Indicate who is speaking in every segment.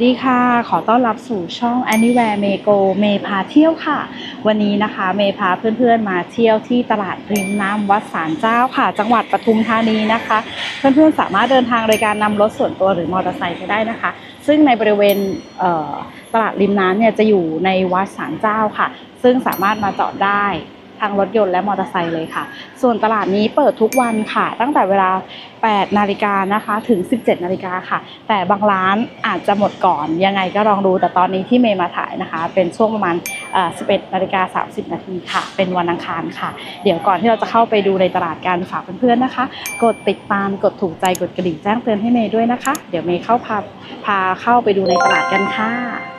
Speaker 1: สวัสดีค่ะ ขอต้อนรับสู่ช่อง Anywhere m a Go เมพาเที่ยวค่ะ วันนี้นะคะเมพาเพื่อนๆมาเที่ยวที่ตลาดริมน้ำวัดสารเจ้าค่ะ จังหวัดปทุมธานีนะคะ เพื่อนๆสามารถเดินทางโดยการนำรถส่วนตัวหรือมอเตอร์ไซค์ไปได้นะคะ ซึ่งในบริเวณเตลาดริมน้ำเนี่ยจะอยู่ในวัดสารเจ้าค่ะ ซึ่งสามารถมาจอดได้ ทางรถยนต์และมอเตอร์ไซค์เลยค่ะ ส่วนตลาดนี้เปิดทุกวันค่ะ ตั้งแต่เวลา 8 นาฬิกานะคะถึง 17 นาฬิกาค่ะ แต่บางร้านอาจจะหมดก่อน ยังไงก็ลองดูแต่ตอนนี้ที่เมย์มาถ่ายนะคะ เป็นช่วงประมาณ 11 นาฬิกา 30 นาทีค่ะ เป็นวันอังคารค่ะ เดี๋ยวก่อนที่เราจะเข้าไปดูในตลาดการฝากเพื่อนๆนะคะ กดติดตามกดถูกใจกดกระดิ่งแจ้งเตือนให้เมย์ด้วยนะคะ เดี๋ยวเมย์เข้าพาพาเข้าไปดูในตลาดกันค่ะ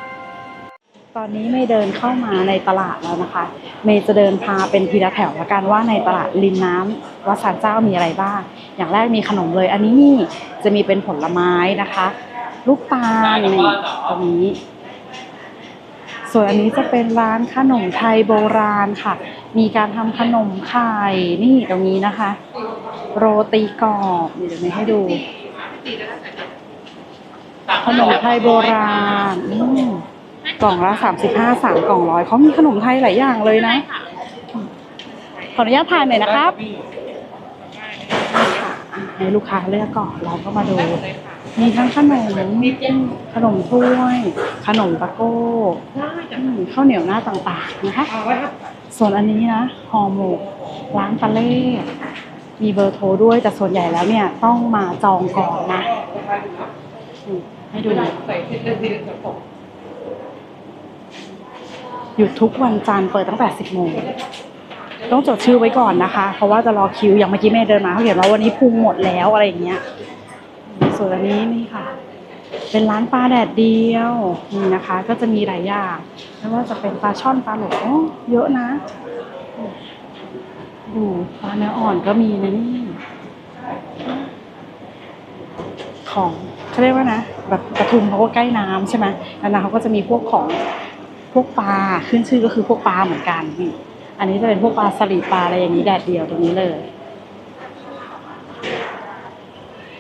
Speaker 1: ตอนนี้เมย์เดินเข้ามาในตลาดแล้วนะคะ เมย์จะเดินพาเป็นทีละแถวละกันว่าในตลาดริมน้ำวัดสารเจ้ามีอะไรบ้าง อย่างแรกมีขนมเลย อันนี้นี่จะมีเป็นผลไม้นะคะลูกตาลนี่ตรงนี้ ส่วนอันนี้จะเป็นร้านขนมไทยโบราณค่ะ มีการทำขนมไข่นี่ตรงนี้นะคะ โรตีกรอบนี่เดี๋ยวเมย์ให้ดู ขนมไทยโบราณอืม กล่องละสามสิบห้าสามกล่องร้อยเขามีขนมไทยหลายอย่างเลยนะ ขออนุญาตทานหน่อยนะครับค่ะอะให้ลูกค้าเลือกก่อนเราก็มาดู มีทั้งขนมขนมถ้วย ขนมตะโก้อืมข้าวเหนียวหน้าต่างๆนะคะส่วนอันนี้นะห่อหมกร้านปลาเล่มีเบอร์โทรด้วยแต่ส่วนใหญ่แล้วเนี่ยต้องมาจองก่อนนะอืมให้ดู หยุดทุกวันจันทร์เปิดตั้งแต่ 10โมงต้องจดชื่อไว้ก่อนนะคะ เพราะว่าจะรอคิวอย่างเมื่อกี้แม่เดินมาเขาเขียนว่าวันนี้พุงหมดแล้วอะไรอย่างเงี้ย ส่วนอันนี้นี่ค่ะ เป็นร้านปลาแดดเดียวนี่นะคะ ก็จะมีหลายอย่างไม่ว่าจะเป็นปลาช่อนปลาหลงโอ้เยอะนะดูปลาเนื้ออ่อนก็มีนะนี่ของเขาเรียกว่านะ แบบปทุมเขาก็ใกล้น้ำใช่ไหมแล้วนะเขาก็จะมีพวกของ พวกปลาขึ้นชื่อก็คือพวกปลาเหมือนกันนี่อันนี้จะเป็นพวกปลาสลิดปลาอะไรอย่างนี้แดดเดียวตรงนี้เลย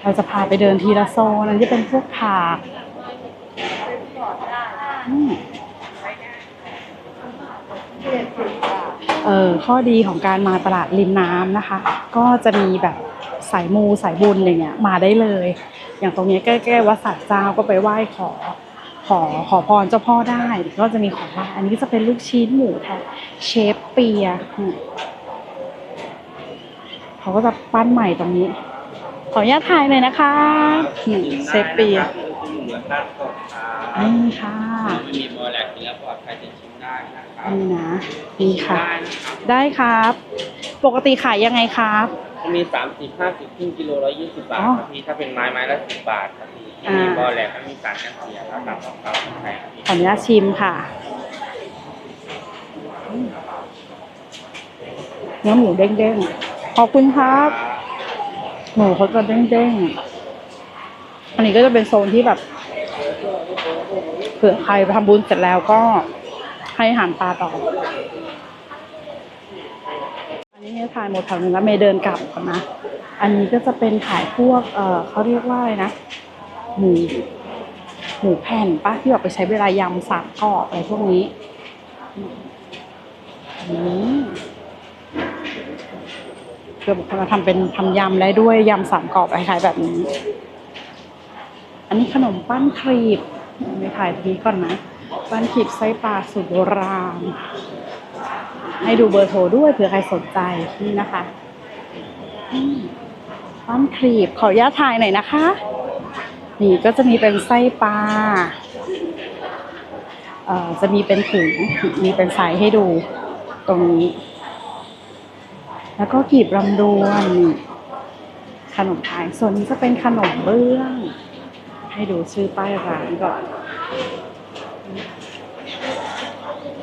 Speaker 1: เราจะพาไปเดินทีละโซนอันนี้เป็นพวกผักเออข้อดีของการมาตลาดริมน้ำนะคะ ก็จะมีแบบสายมูสายบุญอะไรเงี้ยมาได้เลย อย่างตรงนี้ใกล้ๆวัดสัตว์เจ้าก็ไปไหว้ขอ ขอขอพรเจ้าพ่อได้ก็จะมีของไหว้อันนี้ก็จะเป็นลูกชิ้นหมูแทนเชฟเปียอืมเขาก็จะปั้นใหม่ตรงนี้ ขออนุญาตถ่ายเลยนะคะนี่เชฟเปีย
Speaker 2: เหมือนด้านสดครับ
Speaker 1: นี่ค่ะ
Speaker 2: ไม่มีโมแลกเนื้อปลอดภัยจะชิมได้นะครับ
Speaker 1: นี่นะนี่ค่ะ
Speaker 2: ได้นะครับ
Speaker 1: ได้ครับ ปกติขายยังไงครับ
Speaker 2: มีสามสิบห้าสิบครึ่งกิโลร้อยยี่สิบบาท
Speaker 1: อ๋อ
Speaker 2: ครับพี่ถ้าเป็นไม้ไม้ละสิบบาทครับพี่
Speaker 1: อ่ามี
Speaker 2: มีโมแลกแล้วมีสารกันเสียแล้วตามของเขาแพงพี่
Speaker 1: ขออนุญาตชิมค่ะอืมเนื้อหมูเด้งๆขอบคุณครับ หมูเขาจะเด้งๆอันนี้ก็จะเป็นโซนที่แบบเผื่อใครไปทำบุญเสร็จแล้วก็ให้อาหารปลาต่ออั นนี้เมย์ถ่ายหมดแถวนึงแล้วเมย์เดินกลับก่อนนะ อันนี้ก็จะเป็นขายพวกเออเขาเรียกว่าอะไรนะ หมูหมูแผ่นปะที่แบบไปใช้เวลายำสามกรอบอะไรพวกนี้อืมเพื่อบคนมาทำเป็นทำยำได้ด้วยยำสามกรอบคล้ายๆแบบนี้ อันนี้ขนมปั้นครีบไม่ถ่ายตรงนี้ก่อนนะ ปั้นครีบไส้ปลาสูตรโบราณ ให้ดูเบอร์โทรด้วยเผื่อใครสนใจนี่นะคะปั้นครีบขออนุญาตถ่ายหน่อยนะคะ นี่ก็จะมีเป็นไส้ปลาเอ่อจะมีเป็นถุงมีเป็นสายให้ดูตรงนี้ แล้วก็กีบลำดวนขนมไทยส่วนนี้จะเป็นขนมเบื้อง ให้ดูชื่อป้ายร้านก่อน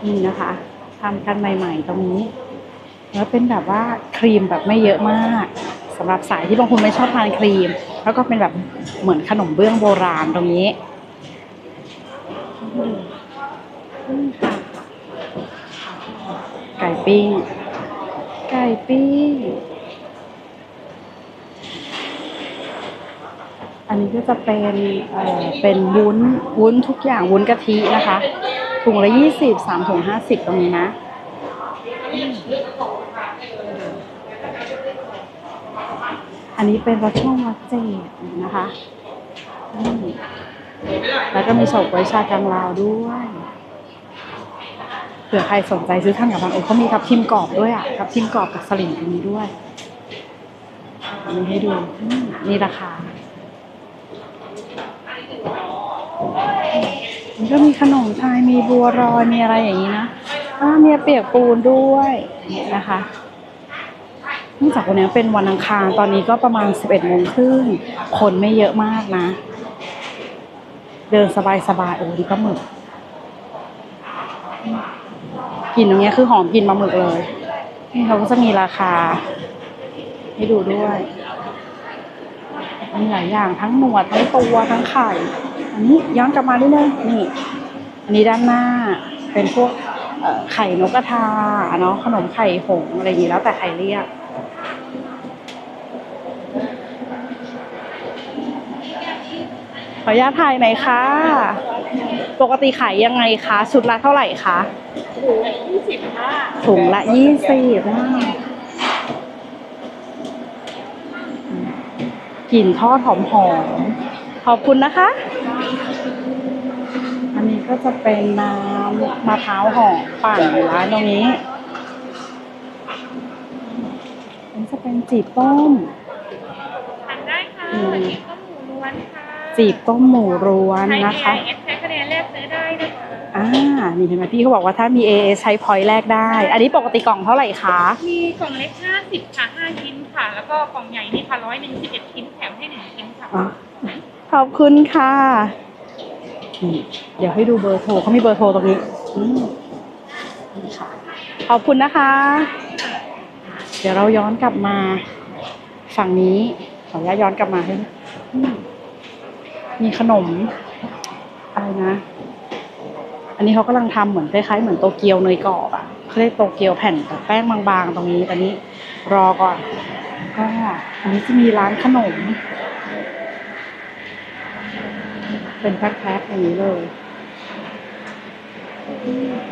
Speaker 1: นี่นะคะ ทำกันใหม่ ๆ ตรงนี้ แล้วเป็นแบบว่าครีมแบบไม่เยอะมากสำหรับสายที่บางคนไม่ชอบทานครีม แล้วก็เป็นแบบเหมือนขนมเบื้องโบราณตรงนี้อืมค่ะไก่ปิ้ง ไก่ปิ้ง อันนี้ก็จะเป็นเอ่อเป็นวุ้นวุ้นทุกอย่างวุ้นกะทินะคะ ถุงละยี่สิบสามถุงห้าสิบตรงนี้นะ อันนี้เป็นรสช่องวัดเจดนะคะแล้วก็มีเฉาก๊วยชากังลาวด้วยเผื่อใครสนใจซื้อท่านกับบางเออเขามีทับทิมกรอบด้วยอะทับทิมกรอบกับสลิมตรงนี้ด้วยอันนี้ให้ดูมนี่ราคา มัน ก็มีขนมไทยมีบัวรอยมีอะไรอย่างนี้นะอ่ามีเปียกปูนด้วยนะคะเนื่องจากวันนี้เป็นวันอังคารตอนนี้ก็ประมาณ 11โมงครึ่งคนไม่เยอะมากนะ เดินสบายๆโอ้ดีก็หมึกกลิ่นตรงนี้คือหอมกลิ่นปลาหมึกเลยนี่เขาก็จะมีราคา ให้ดูด้วยมีหลายอย่างทั้งหนวดทั้งตัวทั้งไข่ อันนี้ย้อนกลับมาด้วยเลยนี่ อันนี้ด้านหน้าเป็นพวกเอ่อไข่นกกระทาเนาะขนมไข่หงส์อะไรอย่างนี้แล้วแต่ใครเรียกขออนุญาตถ่ายหน่อยค่ะ ปกติขายยังไงคะ ชุดละเท่าไหร่คะ
Speaker 3: ถุงละยี่สิบค่ะ
Speaker 1: ถุงละยี่สิบกลิ่นทอดหอมหอมๆขอบคุณนะคะอันนี้ ก็จะเป็นน้ำมะพร้าวหอมปั่นร้านตรงนี้อันนี้จะเป็นจีบต้ม
Speaker 3: ทานได้ค่ะ
Speaker 1: อืม
Speaker 3: จีบต้มหมูล้วนค่ะ
Speaker 1: จีบต้มหมูล้วนนะคะ
Speaker 3: ใช้ AIS ใช้คะแนนแรกซื้อได้นะคะ
Speaker 1: อ่านี่เห็นไหมพี่เขาบอกว่าถ้ามี a อใช้พอยต์แรกได้ อันนี้ปกติกล่องเท่าไหร่คะ
Speaker 3: มีกล่องเล็ก50ค่ะ5ชิ้นค่ะ แล้วก็กล่องใหญ่นี่ค่ะร้อยหนึ่งสิบเอ็ดชิ้นแถมให้หนึ่งชิ้นค่ะ
Speaker 1: อะขอบคุณค่ะ นี่เดี๋ยวให้ดูเบอร์โทรเขามีเบอร์โทรตรงนี้อืมนี่ค่ะขอบคุณนะคะ เดี๋ยวเราย้อนกลับมา ฝั่งนี้ขออนุญาตย้อนกลับมาให้อืมมีขนมอะไรนะ อันนี้เขากำลังทำเหมือนคล้ายๆเหมือนโตเกียวเนยกรอบอะเขาเรียกโตเกียวแผ่นแบบแป้งบางๆ ตรงนี้ตอนนี้รอก่อน ก็อันนี้จะมีร้านขนม เป็นแพ็คๆอย่างนี้เลย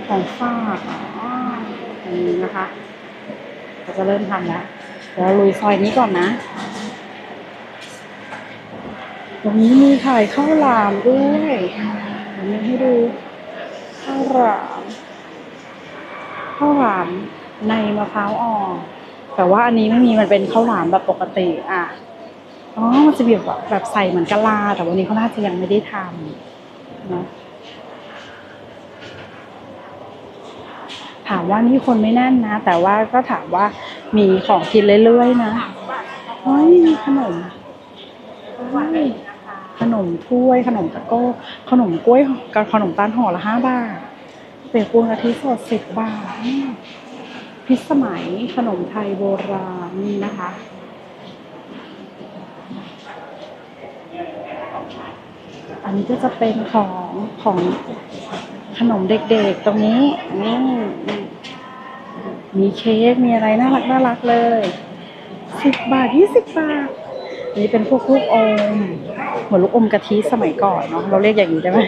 Speaker 1: ของฝากอ๋ออันนี้นะคะเราจะเริ่มทำแล้วเดี๋ยวเราลุยซอยนี้ก่อนนะ ตรงนี้มีขายข้าวหลามด้วยเดี๋ยวมีให้ดูข้าวหลามข้าวหลามในมะพร้าวอ่อนแต่ว่าอันนี้ไม่มีมันเป็นข้าวหลามแบบปกติอะ อ๋อมันจะแบบแบบใส่เหมือนกะลา แต่วันนี้เขาน่าจะยังไม่ได้ทำนะถามว่านี่คนไม่แน่นนะ แต่ว่าก็ถามว่ามีของกินเรื่อยๆนะเฮ้ยมีขนมขนมถ้วยขนมตะโก้ขนมกล้วยกับขนมตาลห่อละห้าบาทเปียกปูนกะทิสดสิบบาท พิสมัยขนมไทยโบราณนี่นะคะ อันนี้ก็จะเป็นของของขนมเด็กๆตรงนี้นี่มีเค้กมีอะไรน่ารักน่ารักเลยสิบบาทยี่สิบบาทอันนี้เป็นพวกลูกอมเหมือนลูกอมกะทิสมัยก่อนเนาะเราเรียกอย่างนี้ได้ไหม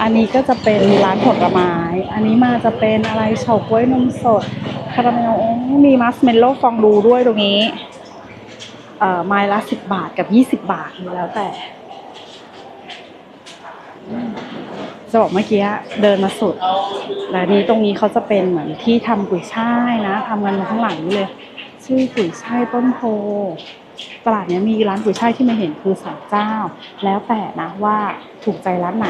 Speaker 1: อันนี้ก็จะเป็นร้านผลไม้ อันนี้มาจะเป็นอะไรเฉาก๊วยนมสดคาราเมลอ้มีมัสเมลโล่ฟองดูด้วยตรงนี้ ไม้ละสิบบาทกับยี่สิบบาทแล้วแต่ จะบอกเมื่อกี้เดินมาสุดแล้วนี้ตรงนี้เขาจะเป็นเหมือนที่ทำกุยช่ายนะทำกันมาข้างหลังนี่เลย ชื่อกุยช่ายต้นโพตลาดนี้มีร้านกุยช่ายที่มาเห็นคือสองเจ้า แล้วแต่นะว่าถูกใจร้านไหน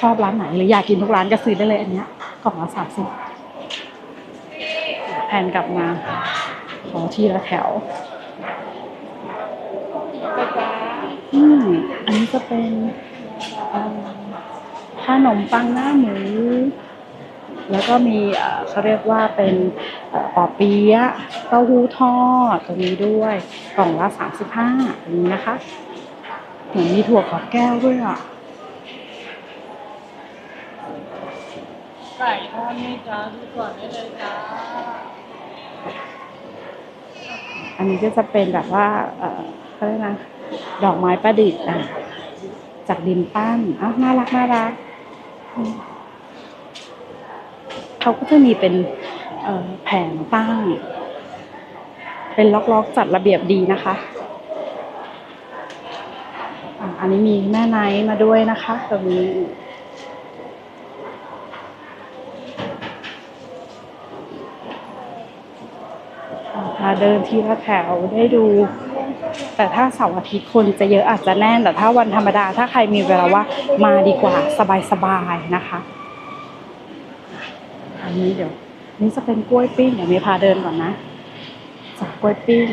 Speaker 1: ชอบร้านไหนหรืออยากกินทุกร้านก็ซื้อได้เลยอันเนี้ยกล่องละสามสิบแผนกลับมาขอทีละแถว อืมอันนี้จะเป็นเอ่อขนมปังหน้าหมู แล้วก็มีเอ่อเขาเรียกว่าเป็นเอ่อปอเปี๊ยะเต้าหู้ทอดตรงนี้ด้วย กล่องละสามสิบห้าตรงนี้นะคะเหมือนมีถั่วขอบแก้วด้วยอะ
Speaker 3: ไก่ทอดนี่จ้าดูก่อนได้เลยจ้า
Speaker 1: อันนี้ก็จะเป็นแบบว่า เออเขาเรียกนะ ดอกไม้ประดิษฐ์อะ จากดินปั้นอ้าวน่ารักน่ารักเขาก็จะมีเป็นแผงตั้ง เป็นล็อกๆจัดระเบียบดีนะคะอะอันนี้มีแม่ไนท์มาด้วยนะคะตรงนี้มาเดินทีละแถวได้ดู แต่ถ้าเสาร์อาทิตย์คนจะเยอะอาจจะแน่น แต่ถ้าวันธรรมดาถ้าใครมีเวลาว่ามาดีกว่าสบายๆนะคะอันนี้เดี๋ยวนี่จะเป็นกล้วยปิ้งเดี๋ยวมย์พาเดินก่อนนะจากกล้วยปิ้ง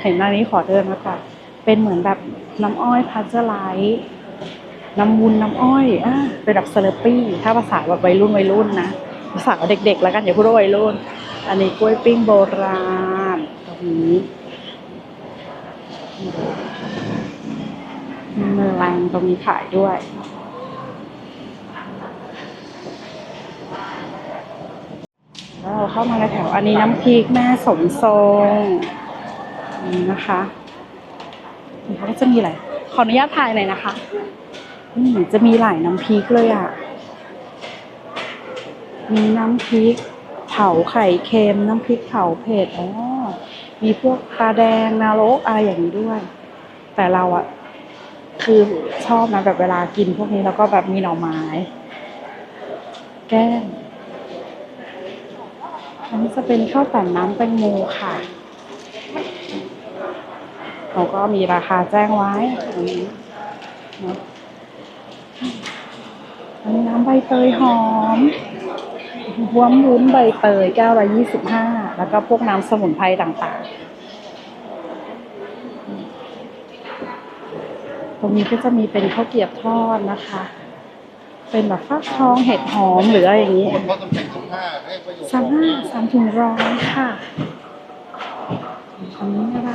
Speaker 1: เห็นอันนี้ขอเดินมาก่อนเป็นเหมือนแบบน้ำอ้อยพัชเจอร์ไลท์น้ำวุ้นน้ำอ้อยอะเป็นแบบเซเลปี้ ถ้าภาษาแบบวัยรุ่นวัยรุ่นนะภาษาเด็กๆ แล้วกันอย่าพูดว่าวัยรุ่น อันนี้กล้วยปิ้งโบราณตรงนี้มี เมลังตรงนี้ขายด้วย แล้วเราเข้ามาในแถวอันนี้น้ำพริกแม่สมทรงนี่นะคะนี่เขาก็จะมีหลายขออนุญาตถ่ายหน่อยนะคะอืมจะมีหลายน้ำพริกเลยอะ มีน้ำพริกเผาไข่เค็มน้ำพริกเผาเผ็ดอ๋อมีพวกปลาแดงนรกอะไรอย่างนี้ด้วย แต่เราอะ คือชอบนะแบบเวลากินพวกนี้แล้วก็แบบมีหน่อไม้ แก้มอันนี้จะเป็นข้าวแต่นน้ำแตงโมค่ะเขาก็มีราคาแจ้งไว้อันนี้นะอันนี้น้ำใบเตยหอมว้วมวุ้นใบเตยแก้วละยี่สิบห้าแล้วก็พวกน้ำสมุนไพรต่างๆ รงนี้ก็จะมีเป็นข้าวเกรียบทอดนะคะ เป็นแบบฟักทองเห็ดหอมหรืออะไรอย่างนี้
Speaker 4: คนเขาต้องเป็นสิบห้าให้ประโยชน์
Speaker 1: สามห้าสามถึงร้อยค่ะอันนี้อะไร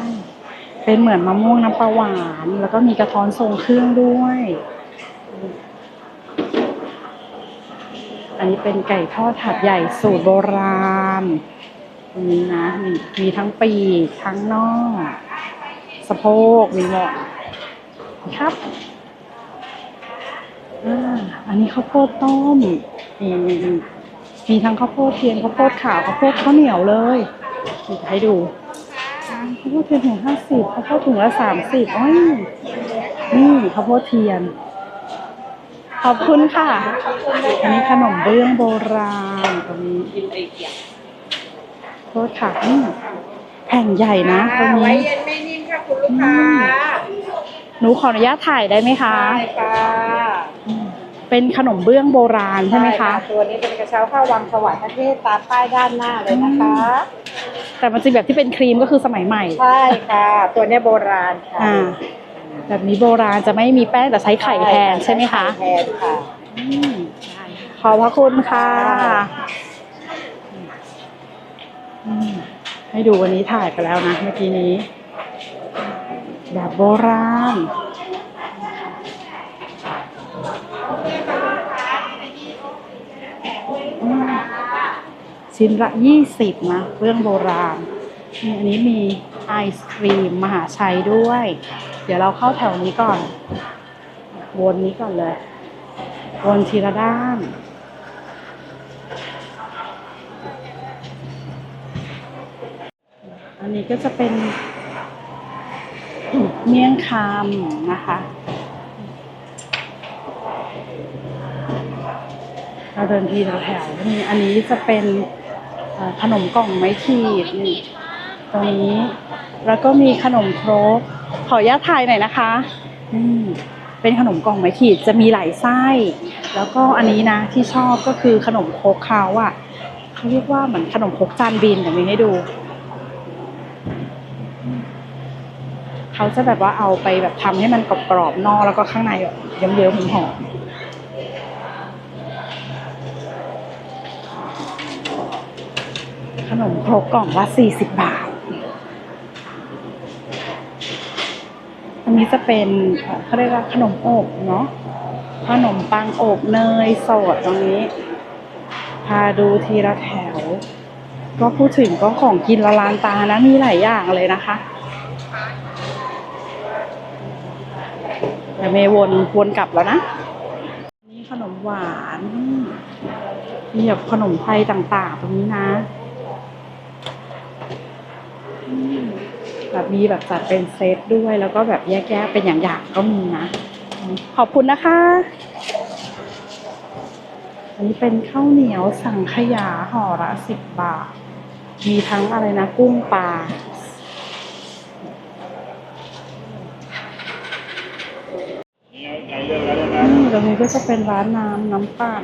Speaker 1: เป็นเหมือนมะม่วงน้ำปลาหวาน แล้วก็มีกระท้อนทรงเครื่องด้วย อันนี้เป็นไก่ทอดถัดใหญ่สูตรโบราณตรงนี้นะมีมีทั้งปีกทั้งน่องสะโพกมีหมด ครับอ่าอันนี้ข้าวโพดต้มนี่นี่นี่มีทั้งข้าวโพดเทียนข้าวโพดขาวข้าวโพดข้าวเหนียวเลยนี่จะให้ดูอ่าข้าวโพดเทียนถุงห้าสิบข้าวโพดถุงละสามสิบอ้อยนี่ข้าวโพดเทียน ขอบคุณค่ะ อันนี้ขนมเบื้องโบราณตรงนี้โทษค่ะนี่แผ่นใหญ่นะตรง
Speaker 5: ไว้
Speaker 1: นี้
Speaker 5: เย็นไม่นิ่มค่ะคุณลูกค้า
Speaker 1: หนูขออนุญาตถ่ายได้ไหมคะ
Speaker 5: ใช่ค่ะ
Speaker 1: เป็นขนมเบื้องโบราณใช่ไหมคะ
Speaker 5: ตัวนี้เป็นกระเช้าข้าววังสวรรค์ประเทศตามป้ายด้านหน้าเลยนะคะ
Speaker 1: แต่มันจะแบบที่เป็นครีมก็คือสมัยใหม่
Speaker 5: ใช่ค่ะ ตัวเนี้ยโบราณค่ะ
Speaker 1: อ่าแบบนี้โบราณจะไม่มีแป้งแต่ใช้ไข่แทนใช่ไหมคะ
Speaker 5: ไข่แทนค่ะ
Speaker 1: อืมขอบพระคุณค่ะ
Speaker 5: ค่ะ
Speaker 1: อืมให้ดูวันนี้ถ่ายไปแล้วนะเมื่อกี้นี้ แบบโบราณชิ้นละยี่สิบนะ เรื่องโบราณนี่อันนี้มีไอศครีม มหาชัยด้วย เดี๋ยวเราเข้าแถวนี้ก่อน วนนี้ก่อนเลย วนทีละด้านอันนี้ก็จะเป็น เมี่ยงคำนะคะ เราเดินทีแถวนี่อันนี้จะเป็นขนมกล่องไม้ขีดนี่ตรงนี้ แล้วก็มีขนมครกขออนุญาตถ่ายหน่อยนะคะอืมเป็นขนมกล่องไม้ขีดจะมีหลายไส้ แล้วก็อันนี้นะที่ชอบก็คือขนมครกเขาอะเขาเรียกว่าเหมือนขนมครกจานบินเดี๋ยวมีให้ดู เขาจะแบบว่าเอาไปแบบทำให้มันกรอบๆนอกแล้วก็ข้างในแบบเยิ้มๆหอมๆขนมครกกล่องละสี่สิบบาท อันนี้จะเป็นเอ่อเขาเรียกว่าขนมอบเนาะ ขนมปังอบเนยสดตรงนี้ พาดูทีละแถว ก็พูดถึงก็ของกินละลานตานะ มีหลายอย่างเลยนะคะ เดี๋ยวเมย์วนวนกลับแล้วนะ นี่ขนมหวาน มีแบบขนมไทยต่างๆ ตรงนี้นะอืมแบบมีแบบจัดเป็นเซตด้วยแล้วก็แบบแยกๆเป็นอย่างๆก็มีนะ ขอบคุณนะคะ อันนี้เป็นข้าวเหนียวสังขยาห่อละสิบบาท มีทั้งอะไรนะ กุ้งปลาอืมตรงนี้ ก็จะเป็นร้านน้ำน้ำปั่น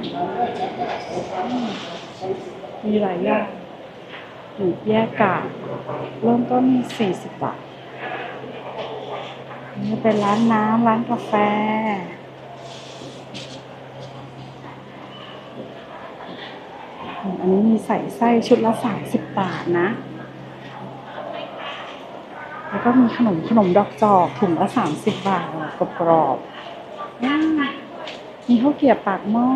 Speaker 1: มีหลายอย่างหมูแยกกาเริ่มต้นสี่สิบบาทอันนี่เป็นร้านน้ำร้านกาแฟ อันนี้มีใส่ไส้ชุดละสามสิบบาทนะ แล้วก็มีขนมขนมดอกจอกถุงละสามสิบบาทกรอบๆ มมีข้าวเกรี๊ยวปากหม้อ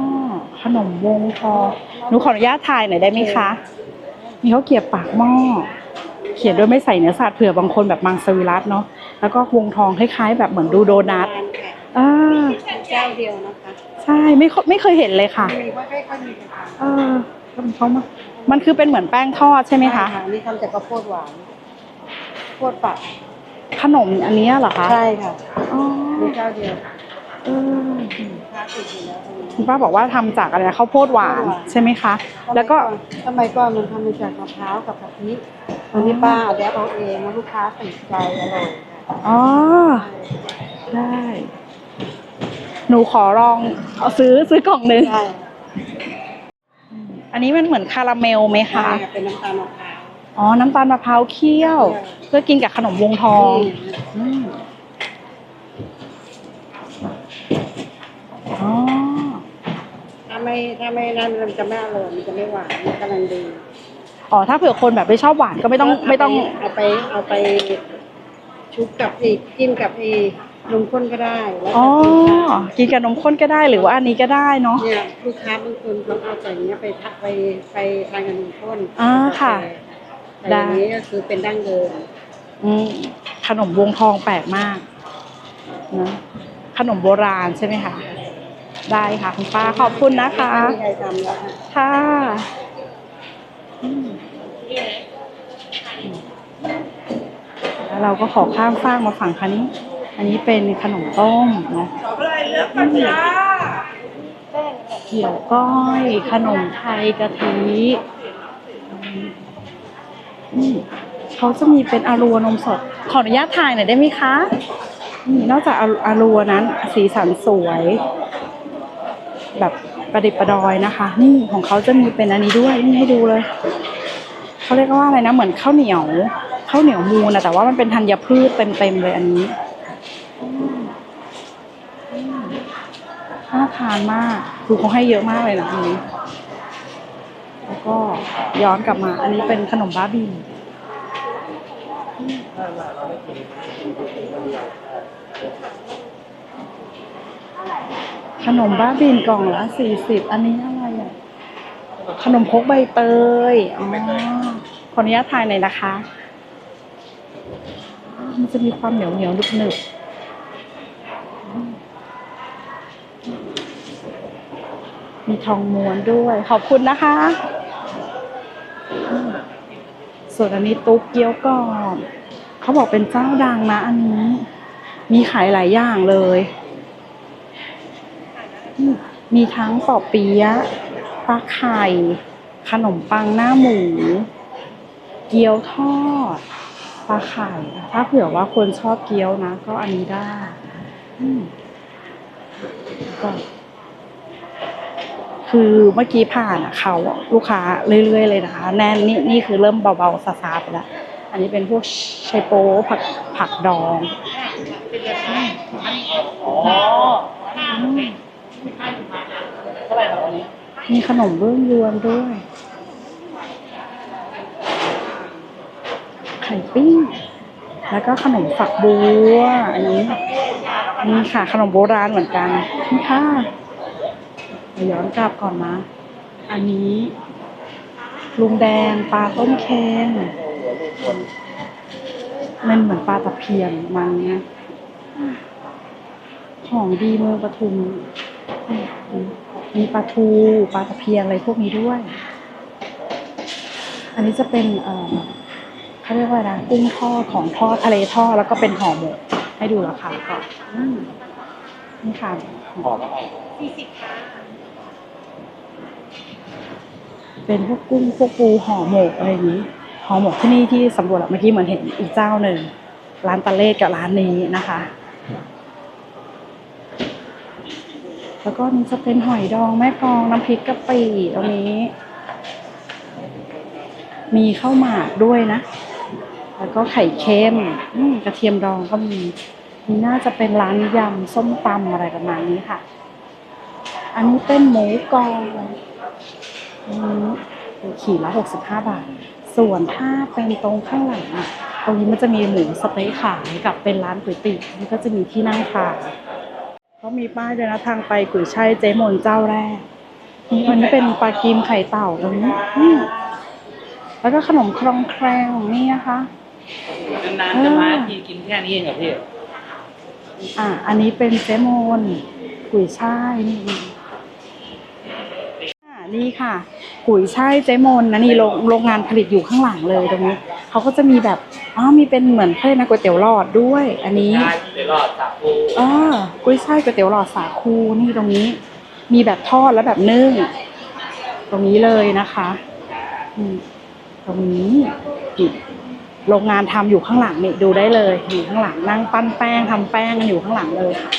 Speaker 1: ขนมวงทองหนูขออนุญาตถ่ายหน่อยได้ไหมคะ มีข้าวเกรี๊ยวปากหม้อเขียนด้วยไม่ใส่เนื้อสัตว์เผื่อบางคนแบบมังสวิรัตเนาะแล้วก็วงทองคล้ายๆ แบบเหมือนดูโดนัท
Speaker 5: ร้านค่ะ
Speaker 1: อ่า
Speaker 5: เจ้าเดียวนะคะ
Speaker 1: ใช่ไม่ค่อยไม่เคยเห็นเลยค่ะ
Speaker 5: มีว่าใกล้ๆมีค่ะ
Speaker 1: เออเขามามันคือเป็นเหมือนแป้งทอดใช่ไหมคะ
Speaker 5: นี่ทำจากข้าวโพดหวานข้าวโพดปัก
Speaker 1: ขนมอันเนี้ยเหรอคะ
Speaker 5: ใช่ค่ะ
Speaker 1: อ๋อ
Speaker 5: มีเจ้าเดียว
Speaker 1: เออ
Speaker 5: ค้าติดอยู่แล้วตรงนี้
Speaker 1: คุณป้าบอกว่าทำจากอะไรนะข้าวโพดหวานใช่ไหมคะ แล้วก็
Speaker 5: สมัยก่อนมันทำมาจากมะพร้าวกับกะทิตอนนี้ป้าเอาแดบเอาเองแล้วลูกค้าติดใจอร่อยค่ะ
Speaker 1: อ๋อได้ หนูขอลองเอาซื้อซื้อกล่องหนึ่ง
Speaker 5: ใช่
Speaker 1: อันนี้มันเหมือนคาราเมลไหม
Speaker 5: ใช่
Speaker 1: คะ
Speaker 5: ค่ะเป็นน้ำตาลมะพร้าว
Speaker 1: อ๋อน้ำตาลมะพร้าวเคี่ยว
Speaker 5: ใช่
Speaker 1: เพื่อกินกับขนมวงทอง อืมอ๋อ
Speaker 5: ถ้าไม่ถ้าไม่นั่นมันจะไม่อร่อยมันจะไม่หวานมันกำลังดี
Speaker 1: อ๋อ ถ้าเผื่อคนแบบไม่ชอบหวานก็ไม่ต้องไม่ต้อง
Speaker 5: เอาไปเอาไป ชุบกับอีกจิ้มกับอีนมข้นก็ได้แล้ว
Speaker 1: อ๋อ
Speaker 5: แต่กินค่ะ
Speaker 1: กินกับนมข้นก็ได้หรือว่าอันนี้ก็ได้เนาะ
Speaker 5: เนี่ยลูกค้าบางคนเขาเอาใส่เนี้ยไปทักไปไปทานกับนมข้น
Speaker 1: อ่าค่ะ
Speaker 5: แต่อย่างนี้ก็คือเป็นดั้งเดิม
Speaker 1: อืมขนมวงทองแปลกมากนะขนมโบราณใช่ไหมคะ ได้ค่ะคุณป้าขอบคุณนะคะ
Speaker 5: ไม่มีใครทำแล้วค่ะ
Speaker 1: ค่ะแล้วเราก็ขอข้ามฟากมาฝั่งคันนี้ อันนี้เป็นขนมต้มเนาะเกี่ยวก้อย ขนมไทยกะทิอืมเขาจะมีเป็นอารัวนมสด ขออนุญาตถ่ายหน่อยได้ไหมคะ นี่นอกจากอาอารัวนั้น สีสันสวย แบบประดิษฐ์ประดอยนะคะ นี่ของเขาจะมีเป็นอันนี้ด้วยนี่ให้ดูเลยเขาเรียกว่าอะไรนะเหมือนข้าวเหนียวข้าวเหนียวมูนนะแต่ว่ามันเป็นธัญพืชเต็มๆเลยอันนี้น่าทานมากคือเขาให้เยอะมากเลยนะอันนี้ แล้วก็ย้อนกลับมา อันนี้เป็นขนมบ้าบิ นขนมบ้าบินกล่องละสี่สิบอันนี้อะไรอะขนมครกใบเตยอ๋อขออนุญาตถ่ายหน่อยนะคะ มันจะมีความเหนียวเหนียวๆหนึบมีทองม้วนด้วย ขอบคุณนะคะ ส่วนอันนี้ตุ๊กเกี๊ยวกรอบเขาบอกเป็นเจ้าดังนะอันนี้ มีขายหลายอย่างเลย มมีทั้งปอเปี๊ยะปลาไข่ ขนมปังหน้าหมู เกี๊ยวทอดปลาไข่ ถ้าเผื่อว่าคนชอบเกี๊ยวนะ ก็อันนี้ได้อืมก็คือเมื่อกี้ผ่านอะเขาอะลูกค้าเรื่อยๆเลยนะคะแน่นนี่นี่คือเริ่มเบาๆซาซาๆไปแล้วอันนี้เป็นพวกไชโป๊ผักผักดองอืม มีขนมเบื้องยวนด้วย ไข่ปิ้ง แล้วก็ขนมฝักบัว อันนี้นี่ค่ะขนมโบราณเหมือนกันนี่ค่ะย้อนกลับก่อนนะ อันนี้ ลุงแดงปลาต้มเค็มมันเหมือนปลาตะเพียนมันเนี่ยของดีเมืองปทุม มีปลาทูปลาตะเพียนอะไรพวกนี้ด้วย อันนี้จะเป็นเออเขาเรียกว่าอะไรนะกุ้งทอดของทอดทะเลทอดแล้วก็เป็นห่อหมกให้ดูราคาก่อนอืมนี่ค่ะ
Speaker 2: หอมแล้ว
Speaker 1: เป็นพวกกุ้งพวกปูห่อหมกอะไรอย่างนี้ห่อหมกที่นี่ที่สำรวจเมื่อกี้เหมือนเห็นอีกเจ้าหนึ่งร้านตะเลศกับร้านนี้นะคะ แล้วก็นี่จะเป็นหอยดองแม่กองน้ำพริกกะปิตรงนี้ มีข้าวหมากด้วยนะ แล้วก็ไข่เค็มมกระเทียมดองก็มีนี่น่าจะเป็นร้านยำส้มตำอะไรประมาณนี้ค่ะ อันนี้เป็นหมูกรองอันนี้ขีดละหกสิบห้าบาท ส่วนถ้าเป็นตรงข้างหลังอะตรงนี้มันจะมีหมูสเต๊ะขายกับเป็นร้านก๋วยเตี๋ยวนี่ก็จะมีที่นั่งทาน เขามีป้ายด้วยนะทางไปกุยช่ายเจ๊มนเจ้าแรกนี่อันนี้เป็นปลากิมไข่เต่าตรงนี้อืมแล้วก็ขนมครองแครงนี่นะคะ
Speaker 2: นานๆจะมาทีกินแค่นี้เองเหรอพี่
Speaker 1: อ่า อันนี้เป็นเจมอนกุยช่ายนี่อ่านี่ค่ะกุยช่ายเจมอนนะนี่โรงโรงงานผลิตอยู่ข้างหลังเลยตรงนี้เขาก็จะมีแบบอ๋อมีเป็นเหมือนเขาเรียกนะก๋วยเตี๋ยวหลอดด้วย อันนี้
Speaker 2: ได้เดี๋ยวรอสักครู่
Speaker 1: อ่ากุ้ยช่ายก๋วยเตี๋ยวหลอดสาคูนี่ตรงนี้ มีแบบทอดและแบบนึ่ง ตรงนี้เลยนะคะตรงนี้โรงงานทำอยู่ข้างหลังนี่ดูได้เลยอยู่ข้างหลังนั่งปั้นแป้งทำแป้งกันอยู่ข้างหลังเลยค่ะ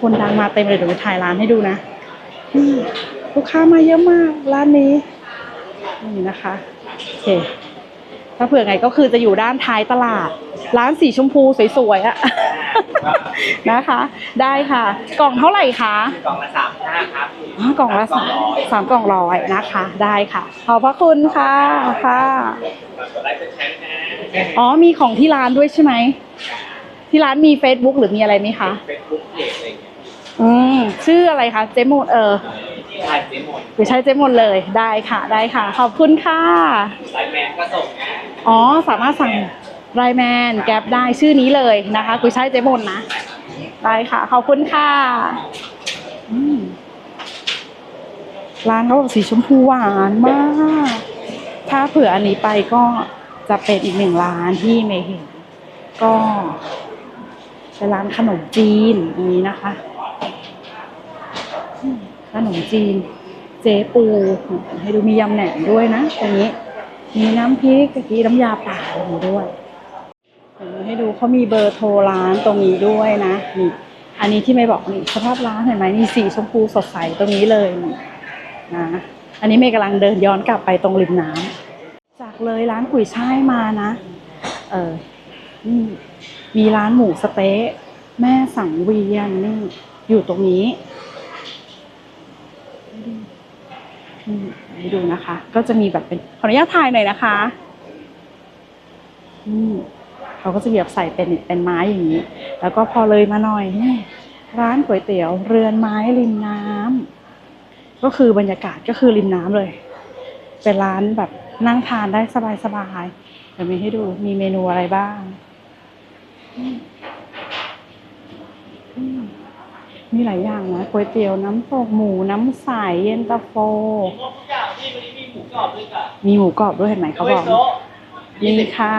Speaker 1: คนดังมาเต็มเลยเดี๋ยวไปถ่ายร้านให้ดูนะลูกค้ามาเยอะมากร้านนี้นี่นะคะโอเค ถ้าเผื่อไงก็คือจะอยู่ด้านท้ายตลาด ร้านสีชมพูสวยๆอะนะคะ ได้ค่ะ กล่องเท่าไหร่คะ
Speaker 2: กล่องละสามห้าครับพี่
Speaker 1: อ๋อกล่องละสามสามกล่องร้อยนะคะ ได้ค่ะ ขอบพระคุณค่ะค่ะ
Speaker 2: กดไลค์กดแชร์นะ
Speaker 1: อ๋อมีของที่ร้านด้วยใช่ไหมที่ร้านมี Facebook หรือมีอะไรไหมคะ
Speaker 2: เฟซบุ๊กเพจอะไรอย่างเงี้ย
Speaker 1: อืมชื่ออะไรคะเจมอนเออ
Speaker 2: ที่ไลน์เจมอน
Speaker 1: หรือใช้เจมอนเลยได้ค่ะได้ค่ะ ขอบคุณค่ะ
Speaker 2: ไลน์แมนก็ส่งนะ
Speaker 1: อ๋อสามารถสั่งไรแมนแก๊ปได้ชื่อนี้เลยนะคะกุยช่ายเจมอนนะได้ค่ะ ขอบคุณค่ะอืมร้านเขาแบบสีชมพูหวานมาก ถ้าเผื่ออันนี้ไปก็จะเป็นอีกหนึ่งร้านที่เมย์เห็น ก็เป็นร้านขนมจีนอย่างนี้นะคะอืมข นมจีน เจ๊ปูให้ดูมียำแหนมด้วยนะตรงนี้มีน้ำพริกกะทิน้ำยาป่าตรงนี้ด้วยเดี๋ยวให้ดูเขามีเบอร์โทรร้านตรงนี้ด้วยนะนี่อันนี้ที่ไม่บอกนี่สภาพร้านเห็นไหมนี่สีชมพูสดใสตรงนี้เลยนนะอันนี้เมย์กำลังเดินย้อนกลับไปตรงริมน้ำจากเลยร้านกุยช่ายมานะ เออนี่มีร้านหมูสเต๊ะแม่สังเวียนนี่อยู่ตรงนี้ อืมให้ดูนะคะ ก็จะมีแบบเป็นขออนุญาตถ่ายหน่อยนะคะอืมเขาก็จะแบบใส่เป็นเป็นไม้อย่างนี้ แล้วก็พอเลยมาหน่อยนี่ร้านก๋วยเตี๋ยว เรือนไม้ริมน้ำก็คือบรรยากาศก็คือริมน้ำเลย เป็นร้านแบบนั่งทานได้สบายๆเดี๋ยวมีให้ดูมีเมนูอะไรบ้างอืมอืม มีหลายอย่างนะก๋วยเตี๋ยวน้ำตกหมูน้ำใสเย็นตาโฟ
Speaker 2: ทุกอย่างพี่วันนี้มีหมูกรอบด้วยจ้ะ
Speaker 1: มีหมูกรอบด้วยเห็นไหมเขาบอกมีค่ะ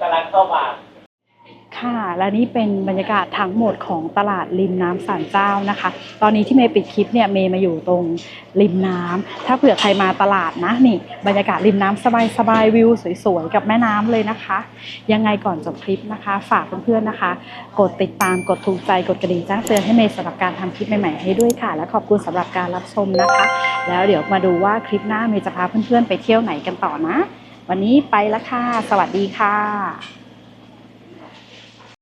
Speaker 2: กำลังเข้ามา
Speaker 1: ค่ะ และนี่เป็นบรรยากาศทั้งหมดของตลาดริมน้ำสันเจ้านะคะ ตอนนี้ที่เมย์ปิดคลิปเนี่ยเมย์มาอยู่ตรงริมน้ำถ้าเผื่อใครมาตลาดนะนี่ บรรยากาศริมน้ำสบายๆวิวสวยๆกับแม่น้ำเลยนะคะ ยังไงก่อนจบคลิปนะคะ ฝากเพื่อนๆนะคะ กดติดตามกดถูกใจกดกระดิ่งแจ้งเตือนให้เมย์สำหรับการทำคลิปใหม่ๆให้ด้วยค่ะ และขอบคุณสำหรับการรับชมนะคะ แล้วเดี๋ยวมาดูว่าคลิปหน้าเมย์จะพาเพื่อนๆไปเที่ยวไหนกันต่อนะ วันนี้ไปละค่ะ สวัสดีค่ะ